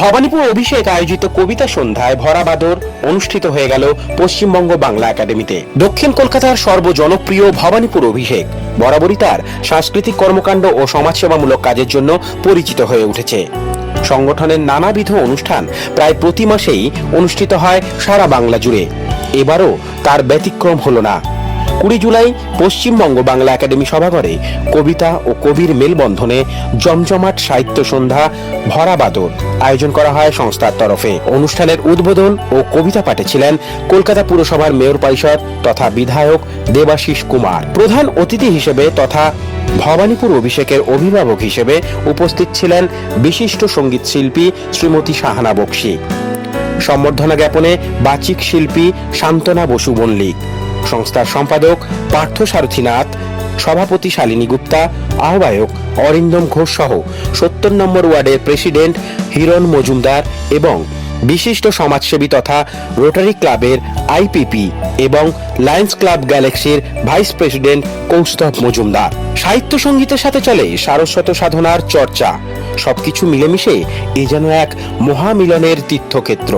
ভবানীপুর অভিষেক আয়োজিত কবিতা সন্ধ্যায় ভরা বাদর অনুষ্ঠিত হয়ে গেল পশ্চিমবঙ্গ বাংলা একাডেমিতে। দক্ষিণ কলকাতার সর্বজনপ্রিয় ভবানীপুর অভিষেক, বরাবরই তার সাংস্কৃতিক কর্মকাণ্ড ও সমাজসেবামূলক কাজের জন্য পরিচিত হয়ে উঠেছে। সংগঠনের নানাবিধ অনুষ্ঠান প্রায় প্রতি মাসেই অনুষ্ঠিত হয় সারা বাংলা জুড়ে। এবারও তার ব্যতিক্রম হল না। কুড়ি জুলাই পশ্চিমবঙ্গ বাংলা একাডেমি সভাঘরে কবিতা ও কবির মেলবন্ধনে জমজমাট সাহিত্য সন্ধ্যা, ভরা বাদর আয়োজন করা হয় সংস্থার তরফে। অনুষ্ঠানের উদ্বোধন ও কবিতা পাঠে ছিলেন কলকাতা পুরসভার মেয়র পরিষদ তথা বিধায়ক দেবাশিস কুমার। প্রধান অতিথি হিসেবে তথা ভবানীপুর অভিষেকের অভিভাবক হিসেবে উপস্থিত ছিলেন বিশিষ্ট সংগীত শিল্পী শ্রীমতী সাহানা বক্সি। সম্বর্ধনা জ্ঞাপনে বাচিক শিল্পী শান্তনা বসু মল্লিক। সংস্থার সম্পাদক পার্থ সারথীনাথ সভাপতি শালিনী গুপ্তা, আহ্বায়ক অরিন্দম ঘোষ সহ সত্তর নম্বর ওয়ার্ডের প্রেসিডেন্ট হিরণ মজুমদার এবং বিশিষ্ট সমাজসেবী তথা রোটারি ক্লাবের আইপিপি এবং লায়ন্স ক্লাব গ্যালাক্সির ভাইস প্রেসিডেন্ট কৌস্তভ মজুমদার। সাহিত্য সঙ্গীতের সাথে চলে সারস্বত সাধনার চর্চা। সবকিছু মিলেমিশে এ যেন এক মহামিলনের তীর্থক্ষেত্র।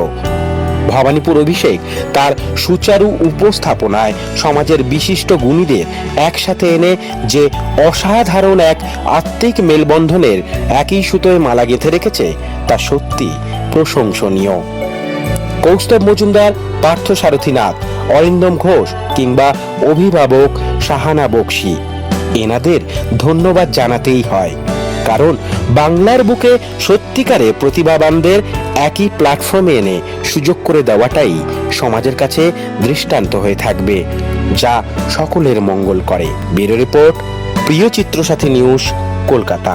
ভবানীপুর অভিষেক তার সুচারু উপস্থাপনায় সমাজের বিশিষ্ট গুণীদের একসাথে এনে যে অসাধারণ এক আত্মিক মেলবন্ধনের একই সুতোয় মালা গেঁথে রেখেছে, তা সত্যি প্রশংসনীয়। কৌস্তব মজুমদার, পার্থ সারথীনাথ, অরিন্দম ঘোষ কিংবা অভিভাবক সাহানা বক্সি। এনাদের ধন্যবাদ জানাতেই হয়। কারণ বাংলার বুকে সত্যিকারে প্রতিভাবানদের একই প্ল্যাটফর্মে এনে সুযোগ করে দেওয়াটাই সমাজের কাছে দৃষ্টান্ত হয়ে থাকবে, যা সকলের মঙ্গল করে। ব্যুরো রিপোর্ট, প্রিয় চিত্রসাথী নিউজ, কলকাতা।